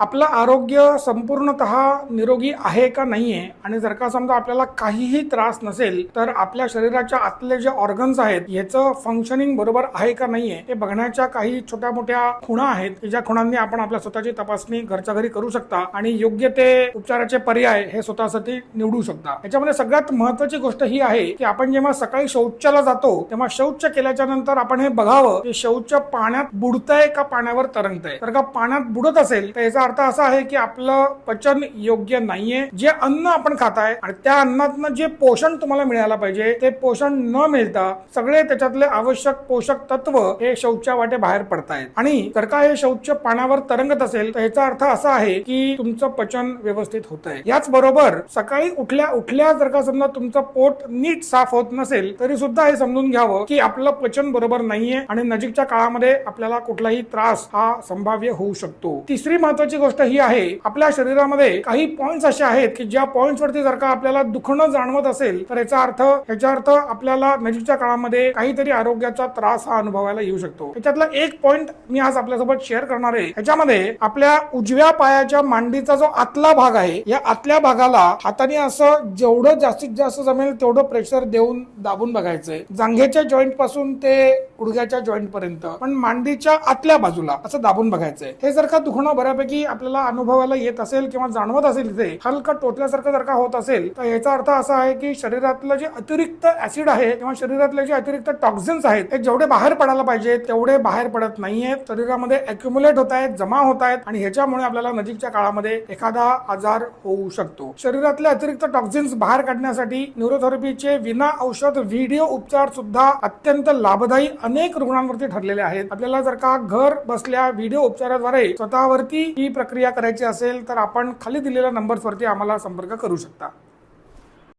आपलं आरोग्य संपूर्णतः निरोगी आहे का नाही आहे आणि जर का समजा आपल्याला काहीही त्रास नसेल तर आपल्या शरीराच्या आतले जे ऑर्गन्स आहेत याचं फंक्शनिंग बरोबर आहे का नाही आहे हे बघण्याच्या काही छोट्या मोठ्या खुणा आहेत. की ज्या खुणांनी आपण आपल्या स्वतःची तपासणी घरच्या घरी करू शकता आणि योग्य ते उपचाराचे पर्याय हे स्वतःसाठी निवडू शकता. याच्यामध्ये सगळ्यात महत्वाची गोष्ट ही आहे की आपण जेव्हा सकाळी शौचाला जातो तेव्हा शौच केल्याच्यानंतर आपण हे बघावं की शौच पाण्यात बुडतंय का पाण्यावर तरंगतंय? तर का पाण्यात बुडत असेल तर याचा अर्थ असा आहे की आपलं पचन योग्य नाहीये. जे अन्न आपण खाताय आणि त्या अन्नातनं जे पोषण तुम्हाला मिळायला पाहिजे ते पोषण न मिळता सगळे त्याच्यातले आवश्यक पोषक तत्व हे शौच्या वाटे बाहेर पडतायत. आणि जर का हे शौच पाण्यावर तरंगत असेल तर याचा अर्थ असा आहे की तुमचं पचन व्यवस्थित होत आहे याच बरोबर सकाळी उठल्या उठल्या जर का समजा तुमचं पोट नीट साफ होत नसेल तरी सुद्धा हे समजून घ्यावं की आपलं पचन बरोबर नाहीये आणि नजीकच्या काळामध्ये आपल्याला कुठलाही त्रास हा संभाव्य होऊ शकतो. तिसरी महत्वाची गोष्ट ही आहे आपल्या शरीरामध्ये काही पॉइंट्स असे आहेत की ज्या पॉइंट्स वरती जर का आपल्याला दुखणं जाणवत असेल तर याचा अर्थ याचा अर्थ आपल्याला नजीकच्या काळामध्ये काहीतरी आरोग्याचा त्रास हा अनुभवायला येऊ शकतो. त्याच्यातला एक पॉइंट मी आज आपल्यासोबत शेअर करणार आहे. याच्यामध्ये आपल्या उजव्या पायाच्या मांडीचा जो आतला भाग आहे या आतल्या भागाला हाताने असं जेवढं जास्तीत जास्त जमेल तेवढं प्रेशर देऊन दाबून बघायचंय. जांघेच्या जॉईंटपासून ते गुडघ्याच्या जॉईंट पर्यंत पण मांडीच्या आतल्या बाजूला असं दाबून बघायचंय. हे जर का दुखणं बऱ्यापैकी आपल्याला अनुभवायला येत असेल किंवा जाणवत असेल तिथे हलकं टोचल्यासारखं जर का होत असेल तर याचा अर्थ असा आहे की शरीरातलं जे अतिरिक्त ऍसिड आहे किंवा शरीरातले जे अतिरिक्त टॉक्झिन्स आहेत ते जेवढे बाहेर पडायला पाहिजे तेवढे बाहेर पडत नाहीयेत. शरीरामध्ये अक्युम्युलेट होत आहेत जमा होत आहेत आणि ह्याच्यामुळे आपल्याला नजीकच्या काळामध्ये एखादा आजार होऊ शकतो. शरीरातले अतिरिक्त टॉक्झिन्स बाहेर काढण्यासाठी न्यूरोथेरपीचे विना औषध व्हिडिओ उपचार सुद्धा अत्यंत लाभदायी अनेक रुग्णांवरती ठरलेले आहेत. आपल्याला जर का घर बसल्या व्हिडिओ उपचाराद्वारे स्वतःवरती ही प्रक्रिया करायची असेल तर आपण खाली दिलेल्या नंबर्सवरती आम्हाला संपर्क करू शकता.